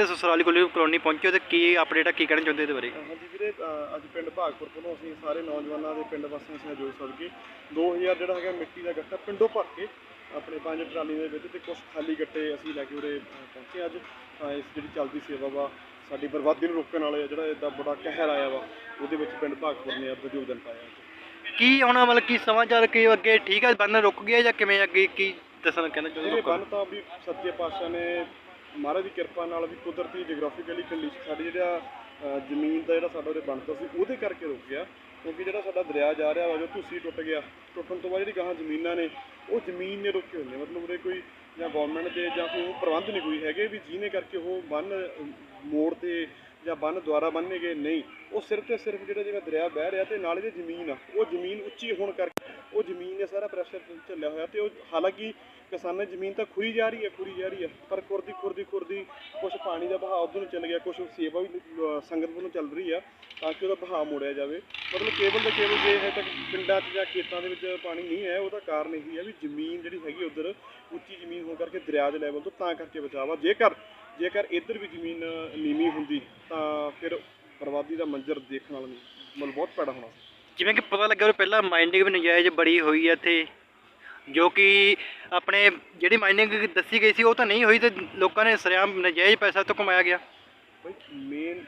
ਇੱਥੇ ਸਸਰਾਲੀ ਕੋਲ ਕਲੋਨੀ ਪਹੁੰਚੇ ਤੇ ਕੀ ਅਪਡੇਟ ਆ ਕੀ ਕਹਿਣਾ ਚਾਹੁੰਦੇ ਇਹਦੇ ਬਾਰੇ? ਹਾਂਜੀ ਵੀਰੇ ਅ, ਅੱਜ ਪਿੰਡ ਭਾਗਪੁਰ ਤੋਂ ਅਸੀਂ ਸਾਰੇ ਨੌਜਵਾਨਾਂ ਦੇ ਪਿੰਡ ਵਾਸੀਆਂ ਨਾਲ ਸਹਿਯੋਗ ਸਦਕੇ 2000 ਜਿਹੜਾ ਹੈਗਾ ਮਿੱਟੀ ਦਾ ਗੱਟਾ ਪਿੰਡੋਂ ਭਰ ਕੇ ਆਪਣੇ ਪੰਜ ਟਰਾਲੀ ਦੇ ਵਿੱਚ ਤੇ ਕੁਝ ਖਾਲੀ ਗੱਟੇ ਅਸੀਂ ਲੈ ਕੇ ਉਰੇ ਅ, ਪਹੁੰਚੇ ਅੱਜ। ਤਾਂ ਇਸ ਜਿਹੜੀ ਚੱਲਦੀ ਸੇਵਾ ਵਾ ਸਾਡੀ ਬਰਬਾਦੀ ਨੂੰ ਰੋਕਣ ਵਾਲੇ ਜਿਹੜਾ ਇਦਾਂ ਬੜਾ ਕਹਿਰ ਆਇਆ ਵਾ ਉਹਦੇ ਵਿੱਚ ਪਿੰਡ ਭਾਗਪੁਰ ਨੇ ਆਪਦਾ ਯੋਗਦਾਨ ਪਾਇਆ। ਕੀ ਹੁਣ ਮਤਲਬ ਕੀ ਸਮਾਚਾਰ ਕੀ ਅੱਗੇ ਠੀਕ ਹੈ ਬੰਨ ਰੁਕ ਗਿਆ ਜਾਂ ਕਿਵੇਂ ਅੱਗੇ ਕੀ ਦੱਸਣਾ ਕਹਿਣਾ ਚਾਹੁੰਦੇ ਇਹਦੇ ਲੋਕਾਂ ਬੰਨ ਤਾਂ ਵੀ ਸੱਚੇ ਪਾਤਸ਼ਾਹ ਨੇ ਮਹਾਰਾਜ ਦੀ ਕਿਰਪਾ ਨਾਲ ਵੀ ਕੁਦਰਤੀ ਜਿਓਗ੍ਰਾਫਿਕਲੀ ਕੰਡੀਸ਼ਨ ਸਾਡੀ ਜਿਹੜਾ ਅ, ਜ਼ਮੀਨ ਦਾ ਜਿਹੜਾ ਸਾਡਾ ਉਹਦੇ ਬਣਦਾ ਸੀ ਉਹਦੇ ਕਰਕੇ ਰੁਕ ਗਿਆ। ਕਿਉਂਕਿ ਜਿਹੜਾ ਸਾਡਾ ਦਰਿਆ ਜਾ ਰਿਹਾ ਵਾ ਜੋ ਤੁਸੀਂ ਟੁੱਟ ਗਿਆ ਟੁੱਟਣ ਤੋਂ ਬਾਅਦ ਜਿਹੜੀ ਗਾਹਾਂ ਜ਼ਮੀਨਾਂ ਨੇ ਉਹ ਜ਼ਮੀਨ ਨੇ ਰੁਕੇ ਹੁੰਦੇ ਮਤਲਬ ਉਹਦੇ ਕੋਈ ਜਾਂ ਗਵਰਨਮੈਂਟ ਦੇ ਜਾਂ ਕੋਈ ਉਹ ਪ੍ਰਬੰਧ ਨਹੀਂ ਕੋਈ ਹੈਗੇ ਵੀ ਜਿਹਨੇ ਕਰਕੇ ਉਹ ਬੰਨ ਮੋੜ ਤੇ ਜਾਂ ਬੰਨ ਦੁਆਰਾ ਬੰਨੇ ਗਏ। ਨਹੀਂ ਉਹ ਸਿਰਫ ਤੇ ਸਿਰਫ ਜਿਹੜਾ ਜਿਵੇਂ ਦਰਿਆ ਵਹਿ ਰਿਹਾ ਤੇ ਨਾਲ ਦੀ ਜ਼ਮੀਨ ਆ ਉਹ ਜ਼ਮੀਨ ਉੱਚੀ ਹੋਣ ਕਰਕੇ ਉਹ ਜ਼ਮੀਨ ਨੇ ਸਾਰਾ ਪ੍ਰੈਸ਼ਰ ਝੱਲਿਆ ਹੋਇਆ ਤੇ ਉਹ ਹਾਲਾਂਕਿ ਕਿਸਾਨਾਂ ਦੀ ਜ਼ਮੀਨ ਤਾਂ ਖੁਰੀ ਜਾ ਰਹੀ ਹੈ, ਖੁਰੀ ਜਾ ਰਹੀ ਹੈ, ਪਰ ਖੁਰਦੀ ਖੁਰਦੀ ਖੁਰਦੀ ਕੁਝ ਪਾਣੀ ਦਾ ਬਹਾਅ ਉਧਰ ਨੂੰ ਚੱਲ ਗਿਆ ਕੁਝ ਸੇਵਾ ਵੀ ਸੰਗਤ ਵੱਲੋਂ ਚੱਲ ਰਹੀ ਆ ਤਾਂ ਕਿ ਉਹਦਾ ਬਹਾਅ ਮੋੜਿਆ ਜਾਵੇ। ਮਤਲਬ ਕੇਵਲ ਤੇ ਕੇਵਲ ਜੇ ਹੈ ਤੱਕ ਪਿੰਡਾਂ 'ਚ ਜਾਂ ਖੇਤਾਂ ਦੇ ਵਿੱਚ ਪਾਣੀ ਨਹੀਂ ਹੈ, ਉਹਦਾ ਕਾਰਨ ਇਹੀ ਹੈ ਵੀ ਜ਼ਮੀਨ ਜਿਹੜੀ ਹੈਗੀ ਉਧਰ ਉੱਚੀ ਜ਼ਮੀਨ ਹੋਣ ਕਰਕੇ ਦਰਿਆ ਦੇ ਲੈਵਲ ਤੋਂ ਤਾਂ ਕਰਕੇ ਬਚਾਵਾ ਜੇਕਰ ਜੇਕਰ ਇੱਧਰ ਵੀ ਜ਼ਮੀਨ ਨੀਵੀਂ ਹੁੰਦੀ ਤਾਂ ਫਿਰ ਬਰਬਾਦੀ ਦਾ ਮੰਜ਼ਰ ਦੇਖਣ ਵਾਲਾ ਮਤਲਬ ਬਹੁਤ ਪੈੜਾ ਹੋਣਾ ਸੀ। ਜਿਵੇਂ ਕਿ ਪਤਾ ਲੱਗਿਆ ਉਹ ਪਹਿਲਾਂ ਮਾਈਨਿੰਗ ਵੀ ਨਜਾਇਜ਼ ਬੜੀ ਹੋਈ ਹੈ ਇੱਥੇ, ਜੋ ਕਿ ਆਪਣੇ ਜਿਹੜੀ ਮਾਈਨਿੰਗ ਦੱਸੀ ਗਈ ਸੀ ਉਹ ਤਾਂ ਨਹੀਂ ਹੋਈ ਤੇ ਲੋਕਾਂ ਨੇ ਸਰਿਆਮ ਨਜਾਇਜ਼ ਪੈਸਾ ਤੋਂ ਕਮਾਇਆ ਗਿਆ। ਬਈ ਮੇਨ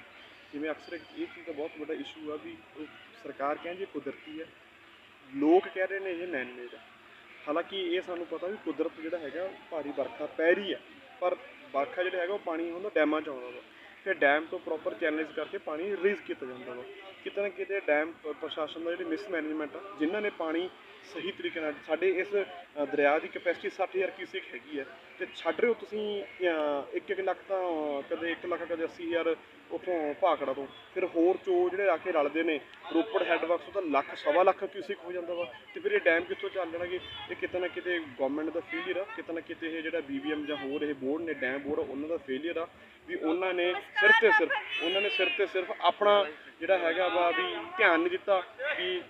ਜਿਵੇਂ ਅਕਸਰ ਇੱਕ ਇਹ ਚੀਜ਼ ਦਾ ਬਹੁਤ ਵੱਡਾ ਇਸ਼ੂ ਆ ਵੀ ਉਹ ਸਰਕਾਰ ਕਹਿੰਦੀ ਹੈ ਕੁਦਰਤੀ ਹੈ ਲੋਕ ਕਹਿ ਰਹੇ ਨੇ ਇਹ ਮੈਨ ਮੇਡ ਹਾਲਾਂਕਿ ਇਹ ਸਾਨੂੰ ਪਤਾ ਵੀ ਕੁਦਰਤ ਜਿਹੜਾ ਹੈਗਾ ਭਾਰੀ ਵਰਖਾ ਪੈ ਰਹੀ ਹੈ ਪਰ ਵਰਖਾ ਜਿਹੜਾ ਹੈਗਾ ਉਹ ਪਾਣੀ ਹੁੰਦਾ ਡੈਮਾਂ ਚ ਆਉਂਦਾ ਵਾ। ਫਿਰ ਡੈਮ ਤੋਂ ਪ੍ਰੋਪਰ ਚੈਨਲਾਈਜ਼ ਕਰਕੇ ਪਾਣੀ ਰਿਲੀਜ਼ ਕੀਤਾ ਜਾਂਦਾ ਵਾ। ਕਿਤੇ ਨਾ ਕਿਤੇ ਡੈਮ ਪ੍ਰਸ਼ਾਸਨ ਦਾ ਜਿਹੜੀ ਮਿਸਮੈਨੇਜਮੈਂਟ ਆ, ਜਿਨ੍ਹਾਂ ਨੇ ਪਾਣੀ ਸਹੀ ਤਰੀਕੇ ਨਾਲ, ਸਾਡੇ ਇਸ ਦਰਿਆ ਦੀ ਕੈਪੈਸਿਟੀ 60000 ਕਿਊਸਿਕ ਹੈਗੀ ਹੈ ਤੇ ਛੱਡ ਰਹੇ ਹੋ ਤੁਸੀਂ 1-1 ਲੱਖ ਤਾਂ ਕਦੇ 1 ਲੱਖ, ਕਦੇ 80000 ਉਥੋਂ ਭਾਖੜਾ ਤੋਂ। ਫਿਰ ਹੋਰ ਚੋ ਜਿਹੜੇ ਆ ਕੇ ਰਲਦੇ ਨੇ, ਰੋਪੜ ਹੈੱਡਵਰਕਸ ਤੋਂ ਤਾਂ ਲੱਖ, ਸਵਾ ਲੱਖ ਕਿਊਸਿਕ ਹੋ ਜਾਂਦਾ ਵਾ। ਤੇ ਫਿਰ ਇਹ ਡੈਮ ਕਿੱਥੋਂ ਚੱਲਣਗੇ ਇਹ ਕਿਤੇ ਨਾ ਕਿਤੇ ਗਵਰਨਮੈਂਟ ਦਾ ਫੇਲਿਅਰ ਆ, ਕਿਤੇ ਨਾ ਕਿਤੇ ਇਹ ਜਿਹੜਾ ਬੀਬੀਐਮ ਜਾਂ ਹੋਰ ਇਹ ਬੋਰਡ ਨੇ ਡੈਮ ਬੋਰਡ ਉਹਨਾਂ ਦਾ ਫੇਲਿਅਰ ਆ, ਵੀ ਉਹਨਾਂ ਨੇ ਸਿਰਫ ਤੇ ਸਿਰਫ, ਉਹਨਾਂ ਨੇ ਸਿਰਫ ਤੇ ਸਿਰਫ ਆਪਣਾ ਜਿਹੜਾ ਹੈਗਾ ਵਾ ਵੀ ਧਿਆਨ ਨਹੀਂ ਦਿੱਤਾ ਕਿ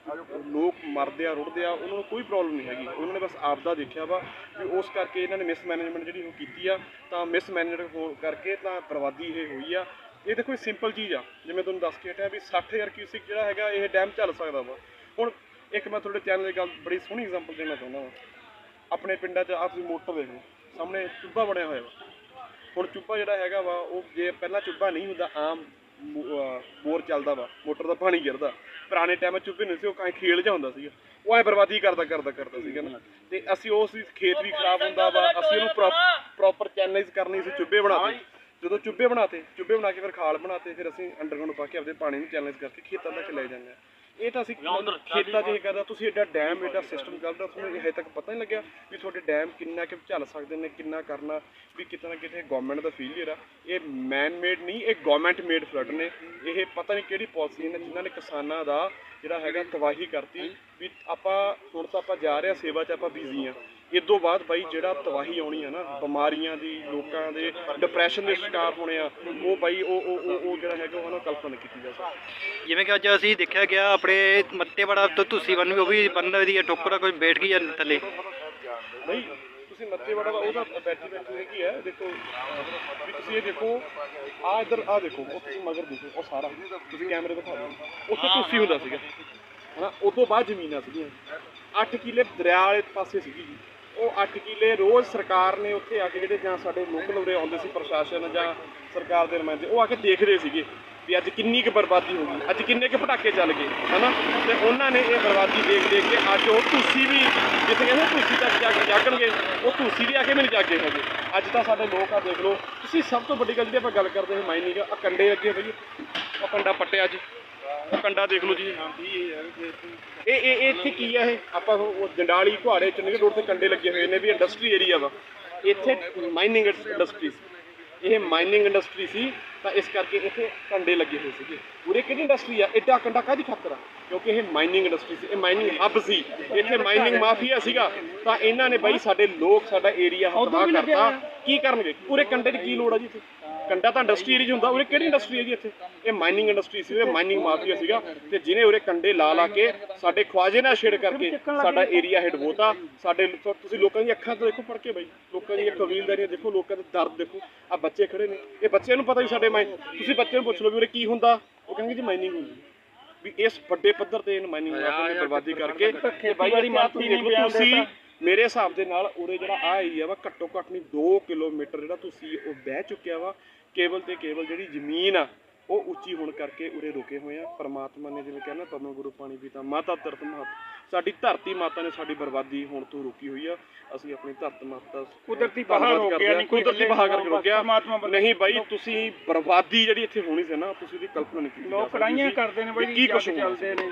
ਲੋਕ ਮਰਦੇ ਆ, ਰੁੜਦੇ ਆ, ਉਹਨਾਂ ਨੂੰ ਕੋਈ ਪ੍ਰੋਬਲਮ ਨਹੀਂ ਹੈਗੀ। ਉਹਨਾਂ ਨੇ ਬਸ ਆਪਦਾ ਦੇਖਿਆ ਵਾ ਵੀ ਉਸ ਕਰਕੇ ਇਹਨਾਂ ਨੇ ਮਿਸਮੈਨੇਜਮੈਂਟ ਜਿਹੜੀ ਉਹ ਕੀਤੀ ਆ, ਤਾਂ ਮਿਸਮੈਨੇਜਮੈਂਟ ਹੋਣ ਕਰਕੇ ਤਾਂ ਬਰਬਾਦੀ ਇਹ ਹੋਈ ਆ। ਇਹ ਦੇਖੋ ਸਿੰਪਲ ਚੀਜ਼ ਆ। ਜਿਵੇਂ ਤੁਹਾਨੂੰ ਦੱਸ ਕੇ ਹਟਿਆ ਵੀ 60000 ਕਿਊਸਿਕ ਜਿਹੜਾ ਹੈਗਾ, ਇਹ ਡੈਮ ਚੱਲ ਸਕਦਾ ਵਾ। ਹੁਣ ਇੱਕ ਮੈਂ ਤੁਹਾਡੇ ਚੈਨਲ ਦੀ ਗੱਲ, ਬੜੀ ਸੋਹਣੀ ਐਗਜ਼ਾਮਪਲ ਦੇਣਾ ਚਾਹੁੰਦਾ ਵਾ। ਆਪਣੇ ਪਿੰਡਾਂ 'ਚ ਆਹ ਤੁਸੀਂ ਮੋਟਰ ਦੇਖ ਲਓ, ਸਾਹਮਣੇ ਚੁੱਬਾ ਬਣਿਆ ਹੋਇਆ ਵਾ। ਹੁਣ ਚੁੱਭਾ ਜਿਹੜਾ ਹੈਗਾ ਵਾ, ਉਹ ਜੇ ਪਹਿਲਾਂ ਚੁੱਭਾ ਨਹੀਂ ਹੁੰਦਾ, ਆਮ ਮੋ- ਬੋਰ ਚੱਲਦਾ ਵਾ, ਮੋਟਰ ਦਾ ਪਾਣੀ ਗਿਰਦਾ। ਪੁਰਾਣੇ ਟਾਈਮ 'ਚ ਚੁੱਬੇ ਨਹੀਂ ਸੀ, ਉਹ ਕਾਂ ਖੇਲ ਜਾ ਹੁੰਦਾ ਸੀਗਾ। ਉਹ ਐ ਬਰਬਾਦੀ ਕਰਦਾ ਕਰਦਾ ਕਰਦਾ ਸੀਗਾ ਨਾ। ਤੇ ਅਸੀਂ ਉਸ ਖੇਤ ਵੀ ਖਰਾਬ ਹੁੰਦਾ ਵਾ, ਅਸੀਂ ਉਹਨੂੰ ਪ੍ਰੋਪਰ ਚੈਨਲਾਈਜ਼ ਕਰਨੀ ਸੀ ਚੁੱਬੇ ਬਣਾਤੇ। ਜਦੋਂ ਚੁੱਬੇ ਬਣਾਤੇ, ਚੁੱਭੇ ਬਣਾ ਕੇ ਫਿਰ ਖਾਲ ਬਣਾਤੇ, ਫਿਰ ਅਸੀਂ ਅੰਡਰਗਰਾਉਂਡ ਪਾ ਕੇ ਆਪਦੇ ਪਾਣੀ ਨੂੰ ਚੈਨਲਾਈਜ਼ ਕਰਕੇ ਖੇਤਾਂ ਤੱਕ ਲੈ ਜਾਂਦੇ ਆ ਇਹ ਤਾਂ ਅਸੀਂ ਖੇਤਾਂ 'ਚ ਇਹ ਕਰਦਾ ਤੁਸੀਂ ਐਡਾ ਡੈਮ ਐਡਾ ਸਿਸਟਮ ਚੱਲਦਾ ਤੁਹਾਨੂੰ ਹਜੇ ਤੱਕ ਪਤਾ ਨਹੀਂ ਲੱਗਿਆ ਵੀ ਤੁਹਾਡੇ ਡੈਮ ਕਿੰਨਾ ਕਿ ਝੱਲ ਸਕਦੇ ਨੇ ਕਿੰਨਾ ਕਰਨਾ ਵੀ ਕਿਤੇ ਨਾ ਕਿਤੇ ਗਵਰਨਮੈਂਟ ਦਾ ਫੇਲਿਅਰ ਆ ਇਹ ਮੈਨ ਮੇਡ ਨਹੀਂ ਇਹ ਗਵਰਨਮੈਂਟ ਮੇਡ ਫਲੱਡ ਨੇ। ਇਹ ਪਤਾ ਨਹੀਂ ਕਿਹੜੀ ਪਾਲਿਸੀ ਨੇ ਜਿਨ੍ਹਾਂ ਨੇ ਕਿਸਾਨਾਂ ਦਾ ਜਿਹੜਾ ਹੈਗਾ ਤਬਾਹੀ ਕਰਤੀ ਵੀ ਆਪਾਂ ਹੁਣ ਤਾਂ ਆਪਾਂ ਜਾ ਰਹੇ ਆ ਸੇਵਾ 'ਚ ਆਪਾਂ ਬਿਜ਼ੀ ਆ ਇਸ ਤੋਂ ਬਾਅਦ ਬਾਈ ਜਿਹੜਾ ਤਬਾਹੀ ਆਉਣੀ ਆ ਨਾ ਬਿਮਾਰੀਆਂ ਦੀ ਲੋਕਾਂ ਦੇ ਡਿਪਰੈਸ਼ਨ ਦੇ ਸ਼ਿਕਾਰ ਹੋਣੇ ਆ ਉਹ ਬਾਈ ਉਹ ਉਹ ਉਹ- ਉਹ ਜਿਹੜਾ ਹੈਗਾ ਉਹ ਨਾ ਕਲਪਨਾ ਕੀਤੀ ਜਾ ਸਕਦੀ। ਜਿਵੇਂ ਕਿ ਅੱਜ ਅਸੀਂ ਦੇਖਿਆ ਗਿਆ ਆਪਣੇ ਮੱਤੇਵਾੜਾ ਤੋਂ ਤੁਸੀਂ ਬੰਨ ਵੀ ਉਹ ਵੀ ਬੰਨ ਦੀ ਟੋਕਰਾ ਕੋਈ ਬੈਠ ਗਈ ਆ ਥੱਲੇ। ਨਹੀਂ ਤੁਸੀਂ ਮੱਤੇ ਵੜਾ ਉਹਦਾ ਬੈਟਰੀ ਬੈਟਰੀ ਹੈਗੀ ਹੈ ਦੇਖੋ ਵੀ ਤੁਸੀਂ ਇਹ ਦੇਖੋ ਆ ਇਧਰ ਆ ਦੇਖੋ ਉਹ ਤੁਸੀਂ ਮਗਰ ਦੇਖੋ ਉਹ ਸਾਰਾ ਤੁਸੀਂ ਕੈਮਰੇ ਦਿਖਾ ਦਿਓ। ਉੱਥੇ ਤੁਸੀਂ ਹੁੰਦਾ ਸੀਗਾ। ਹਨਾ ਉਸ ਤੋਂ ਬਾਅਦ ਜ਼ਮੀਨਾਂ ਸੀਗੀਆਂ। 8 ਕਿੱਲੇ ਦਰਿਆ ਵਾਲੇ ਪਾਸੇ ਸੀਗੀ ਜੀ। ਉਹ 8 ਕਿੱਲੇ ਰੋਜ਼ ਸਰਕਾਰ ਨੇ ਉੱਥੇ ਆ ਕੇ ਜਿਹੜੇ ਜਾਂ ਸਾਡੇ ਲੋਕਲ ਉਰੇ ਆਉਂਦੇ ਸੀ ਪ੍ਰਸ਼ਾਸਨ ਜਾਂ ਸਰਕਾਰ ਦੇ ਨੁਮਾਇੰਦੇ, ਉਹ ਆ ਕੇ ਦੇਖਦੇ ਸੀਗੇ ਵੀ ਅੱਜ ਕਿੰਨੀ ਕੁ ਬਰਬਾਦੀ ਹੋ ਗਈ, ਅੱਜ ਕਿੰਨੇ ਕੁ ਪਟਾਕੇ ਚੱਲ ਗਏ, ਹਨਾ? ਤੇ ਉਹਨਾਂ ਨੇ ਇਹ ਬਰਬਾਦੀ ਦੇਖ ਦੇਖ ਕੇ ਅੱਜ ਉਹ ਤੁਸੀਂ ਵੀ ਜਿੱਥੇ ਕਹਿੰਦੇ ਤੁਸੀਂ ਤੱਕ ਜਾ ਕੇ ਜਾਗਣਗੇ, ਉਹ ਤੁਸੀਂ ਵੀ ਆ ਕੇ ਮੈਨੂੰ ਜਾਗੇ ਹੈਗੇ। ਅੱਜ ਤਾਂ ਸਾਡੇ ਲੋਕ ਆ ਦੇਖ ਲਓ, ਤੁਸੀਂ ਸਭ ਤੋਂ ਵੱਡੀ ਗੱਲ ਜਿਹੜੀ ਆਪਾਂ ਗੱਲ ਕਰਦੇ ਹਾਂ, ਮਾਈਨਿੰਗ ਆ ਕੰਡੇ ਅੱਗੇ ਬਈ ਉਹ ਕੰਡਾ ਪੱਟਿਆ ਜੀ ਉਹ ਕੰਡਾ ਦੇਖ ਲਓ ਜੀ। ਇਹ ਇਹ ਇਹ ਇੱਥੇ ਕੀ ਆ ਇਹ? ਆਪਾਂ ਉਹ ਜੰਡਾਲੀ ਘੁਆੜੇ ਚੰਡੀਗੜ੍ਹ ਰੋਡ ਤੇ ਕੰਡੇ ਲੱਗੇ ਹੋਏ ਨੇ ਵੀ ਇੰਡਸਟਰੀ ਏਰੀਆ ਵਾ। ਇੱਥੇ ਮਾਈਨਿੰਗ ਇੰਡਸਟਰੀ ਸੀ ਇਹ ਮਾਈਨਿੰਗ ਇੰਡਸਟਰੀ ਸੀ ਤਾਂ ਇਸ ਕਰਕੇ ਇੱਥੇ ਕੰਡੇ ਲੱਗੇ ਹੋਏ ਸੀਗੇ। ਪੂਰੇ ਕਿਹੜੀ ਇੰਡਸਟਰੀ ਆ? ਐਡਾ ਕੰਡਾ ਕਾਹਦੀ ਖਾਤਰ ਆ? ਕਿਉਂਕਿ ਇਹ ਮਾਈਨਿੰਗ ਇੰਡਸਟਰੀ ਸੀ ਇਹ ਮਾਈਨਿੰਗ ਹੱਬ ਸੀ। ਇੱਥੇ ਮਾਈਨਿੰਗ ਮਾਫੀਆ ਸੀਗਾ ਤਾਂ ਇਹਨਾਂ ਨੇ ਬਾਈ ਸਾਡੇ ਲੋਕ ਸਾਡਾ ਏਰੀਆ ਤਬਾਹ ਕਰਤਾ। ਕੀ ਕਰਨਗੇ? ਪੂਰੇ ਕੰਡੇ ਦੀ ਕੀ ਲੋੜ ਆ ਜੀ ਇੱਥੇ? ਕੰਡਾ ਤਾਂ ਇੰਡਸਟਰੀ ਏਰੀਆ ਹੁੰਦਾ ਉਰੇ ਕਿਹੜੀ ਇੰਡਸਟਰੀ ਹੈ ਜੀ ਇੱਥੇ? ਇਹ ਮਾਈਨਿੰਗ ਇੰਡਸਟਰੀ ਸੀ ਇਹ ਮਾਈਨਿੰਗ ਮਾਫੀਆ ਸੀਗਾ ਤੇ ਜਿਹਨੇ ਉਰੇ ਕੰਡੇ ਲਾ ਲਾ ਕੇ ਸਾਡੇ ਖਵਾਜੇ ਨਾਲ ਛੇੜ ਕਰਕੇ ਸਾਡਾ ਏਰੀਆ ਹਿੱਟ ਬੋਤਾ ਸਾਡੇ ਤੁਸੀਂ ਲੋਕਾਂ ਦੀਆਂ ਅੱਖਾਂ ਤੋਂ ਦੇਖੋ ਫੜ ਕੇ ਬਾਈ ਲੋਕਾਂ ਦੀਆਂ ਕਬੀਲਦਾਰੀਆਂ ਦੇਖੋ ਲੋਕਾਂ ਦੇ ਦਰਦ ਦੇਖੋ ਆ ਬੱਚੇ ਖੜੇ ਨੇ। ਇਹ ਬੱਚਿਆਂ ਨੂੰ ਪਤਾ ਵੀ ਸਾਡੇ ਮਾਈਨ ਤੁਸੀਂ ਬੱਚੇ ਨੂੰ ਪੁੱਛ ਲਓ ਵੀ ਉਰੇ ਕੀ ਹੁੰਦਾ ਉਹ ਕਹਿੰਦੇ ਜੀ ਮਾਈਨਿੰਗ ਹੁੰਦੀ। ਵੀ ਇਸ ਵੱਡੇ ਪੱਧਰ ਤੇ ਮਾਈਨਿੰਗ ਮਾਫੀਆ ਨੇ ਬਰਬਾਦੀ ਕਰਕੇ ਤੇ ਬਾਈ ਲਓ ਨਹੀਂ ਤੁਸੀਂ ਮੇਰੇ ਹਿਸਾਬ ਦੇ ਨਾਲ ਉਰੇ ਜਿਹੜਾ ਆ ਏਰੀਆ ਵਾ ਘੱਟੋ ਘੱਟ ਨਹੀਂ 2 ਕਿਲੋਮੀਟਰ ਜਿਹੜਾ ਤੁਸੀਂ ਉਹ ਬਹਿ ਚੁੱਕਿਆ ਵਾ ਕੇਵਲ ਤੇ ਕੇਵਲ ਜਿਹੜੀ ਜ਼ਮੀਨ ਆ ਉਹ ਉੱਚੀ ਹੋਣ ਕਰਕੇ ਉਰੇ ਰੁਕੇ ਹੋਏ ਆ ਪਰਮਾਤਮਾ ਨੇ ਜਿਵੇਂ ਕਹਿੰਦਾ ਪਰਮ ਗੁਰੂ ਪਾਣੀ ਪੀਤਾ ਮਾਤਾ ਧਰਤ ਮਾਤ ਸਾਡੀ ਧਰਤੀ ਮਾਤਾ ਨੇ ਸਾਡੀ ਬਰਬਾਦੀ ਹੋਣ ਤੋਂ ਰੋਕੀ ਹੋਈ ਆ ਅਸੀਂ ਆਪਣੀ ਧਰਤ ਮਾਤਾ ਕੁਦਰਤੀ ਧੰਨਵਾਦ ਬਹਾਰ ਹੋ ਕਰਦੇ ਗਿਆ ਆ। ਨਹੀਂ ਕੁਦਰਤੀ ਬਹਾ ਕਰਕੇ ਰੁਕਿਆ। ਨਹੀਂ ਬਾਈ ਤੁਸੀਂ ਬਰਬਾਦੀ ਜਿਹੜੀ ਇੱਥੇ ਹੋਣੀ ਸੀ ਨਾ ਤੁਸੀਂ ਦੀ ਕਲਪਨਾ ਨਹੀਂ ਕੀਤੀ ਲੋਕ ਕੜਾਈਆਂ। ਕਰਦੇ ਨੇ ਬਾਈ ਕੀ ਹੋਣਾ ਚੱਲਦੇ ਨੇ